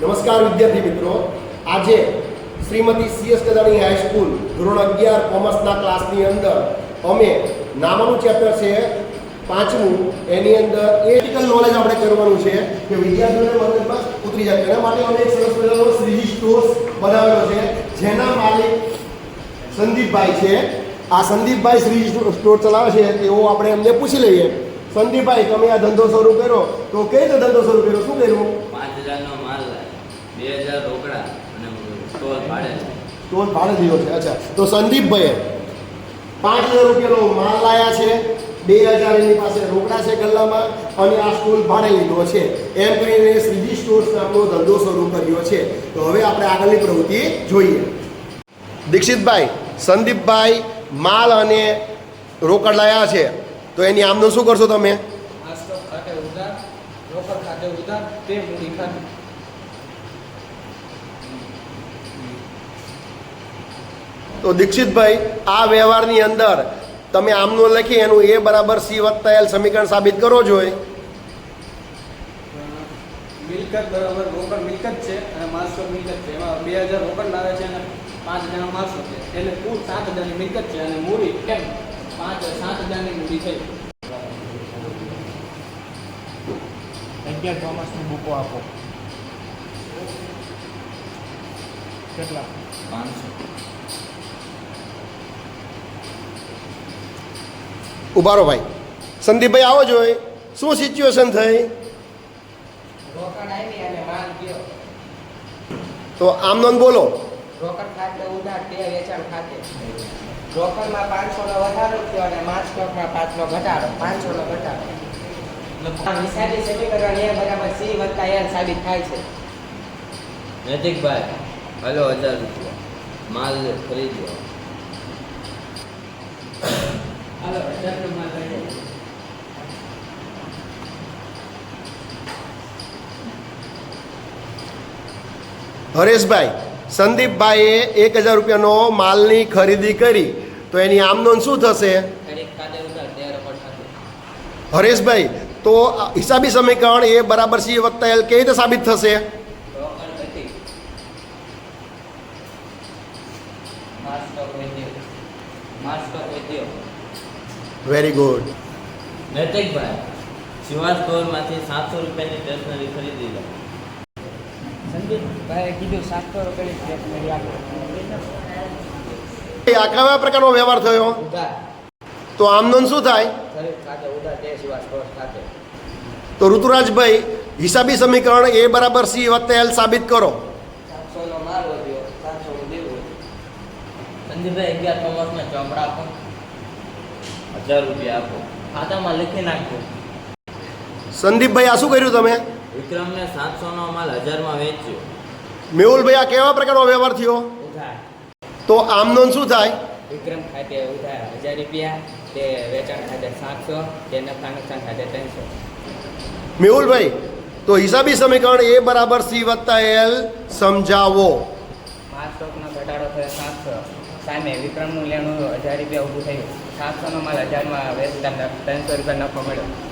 નમસ્કાર વિદ્યાર્થી મિત્રો. આજે શ્રીમતી સીએસ કદાણી હાઈસ્કૂલ ધોરણ અગિયાર કોમર્સના ક્લાસની અંદર અમે નામાનું ચેપ્ટર છે પાંચમું. એની અંદર એટિકલ નોલેજ આપણે કરવાનું છે કે વિદ્યાર્થીઓને મગજમાં ઉતરી જાય. એના માટે અમે એક સરસ મજાનો શ્રીજી સ્ટોર્સ બનાવેલો છે, જેના માલિક સંદીપભાઈ છે. આ સંદીપભાઈ શ્રીજી સ્ટોર ચલાવે છે, તેઓ આપણે એમને પૂછી લઈએ. સંદીપભાઈ તમે આ ધંધો શરૂ કર્યો. તો કઈ રીતે ધંધો શરૂ કર્યો? શું કર્યું? પાંચ હજારનો માલ બે હજાર રોકડા અને સ્ટોલ ભાડે સ્ટોર ભાડે દીધો છે અચ્છા. તો સંદીપભાઈએ પાંચ હજાર રૂપિયાનો માલ લાયા છે બે હજાર એની પાસે રોકડા છે ગલ્લામાં અને આ સ્ટોલ ભાડે લીધો છે. એમ કરીને શ્રીજી સ્ટોર્સ નામનો ધંધો શરૂ કર્યો છે. તો હવે આપણે આગળની પ્રવૃત્તિ જોઈએ. દીક્ષિતભાઈ સંદીપભાઈ માલ અને રોકડ લાયા છે. તો એની આમનું શું કરશો તમે? તે દીક્ષિતભાઈ આ વ્યવહારની અંદર તમે આમનું લખી એનું એ બરાબર સી વત્તા એલ સમીકરણ સાબિત કરો જોઈએ મિલકત બરાબર રોકડ મિલકત છે અને સ્ટોક મિલકત છે. એમાં બે હજાર રોકડ લાવે છે અને પાંચ હજાર માલ છે. એટલે કુલ સાત હજારની મિલકત છે અને મૂડી કેમ? પાંચ સાત હજારની મૂડી છે. અગિયાર ચોમાસની બુકો આપો. કેટલા? પાંચસો ઉભારો ભાઈ. સંદીપભાઈ આવો જોઈએ શું સિચ્યુએશન થઈ? તો આમ અને માલ ગયો. તો આમનો બોલો. રોકડ ખાતે ઉધાર તે વેચાણ ખાતે. રોકડમાં પાંચસો નો વધારો થયો અને માર્ચ સ્ટોકમાં પાંચનો ઘટાડો. પાંચસો નો ઘટાડો હિસાબી સમીકરણ એ બરાબર સી વત્તા એલ સાબિત થાય છે. નજીકભાઈ હલો હજાર રૂપિયા. માલ ખરીદ્યો હાલો હજારનો માલ લઈ હરેશભાઈ સંદીપભાઈએ એક હજાર રૂપિયાનો માલની ખરીદી કરી. તો એની આમનોંધ શું થશે? હરેશભાઈ તો હિસાબી સમીકરણ એ બરાબર સી વત્તા એલ કેવી રીતે સાબિત થશે? વેરી ગુડ નૈતિકભાઈ શિવા સ્ટોરમાંથી સાતસો રૂપિયાની સ્ટેશનરી ખરીદી લો સંદીપભાઈએ કીધું સાતસો રૂપિયાની સ્ટેશનરી આપો આ કયા પ્રકારનો વ્યવહાર થયો? ઉધાર તો આમનોંધ શું થાય? ખરીદ ખાતે ઉધાર તે સિવાય સ્ટોર ખાતે તો ઋતુરાજભાઈ હિસાબી સમીકરણ એ બરાબર સી વત્તા એલ સાબિત કરો. સાતસો નો માલ વધ્યો સાતસો નું દેવું સંદીપભાઈ અગિયાર કોમર્સના ચોપડા આપો. હજાર રૂપિયા આપો. ખાતામાં લખી નાખજો. સંદીપભાઈ આ શું કર્યું તમે? વિક્રમને સાતસોનો માલ હજારમાં વેચ્યો. મેહુલભાઈ આ કેવા પ્રકારનો વ્યવહાર થયો? તો આમનો શું થાય? વિક્રમ ખાતે ઉધાર હજાર રૂપિયા તે વેચાણ ખાતે સાતસો તે નફા નુકસાન ખાતે ત્રણસો. મેહુલભાઈ તો હિસાબી સમીકરણ એ બરાબર સી વત્તા એલ સમજાવો. માલ સ્ટોકનો ઘટાડો થયો સાતસો. સામે વિક્રમનું લેણું હજાર રૂપિયા ઊભું થયું. સાતસોનો માલ હજારમાં વેચતા ત્રણસો રૂપિયા નફો મળ્યો.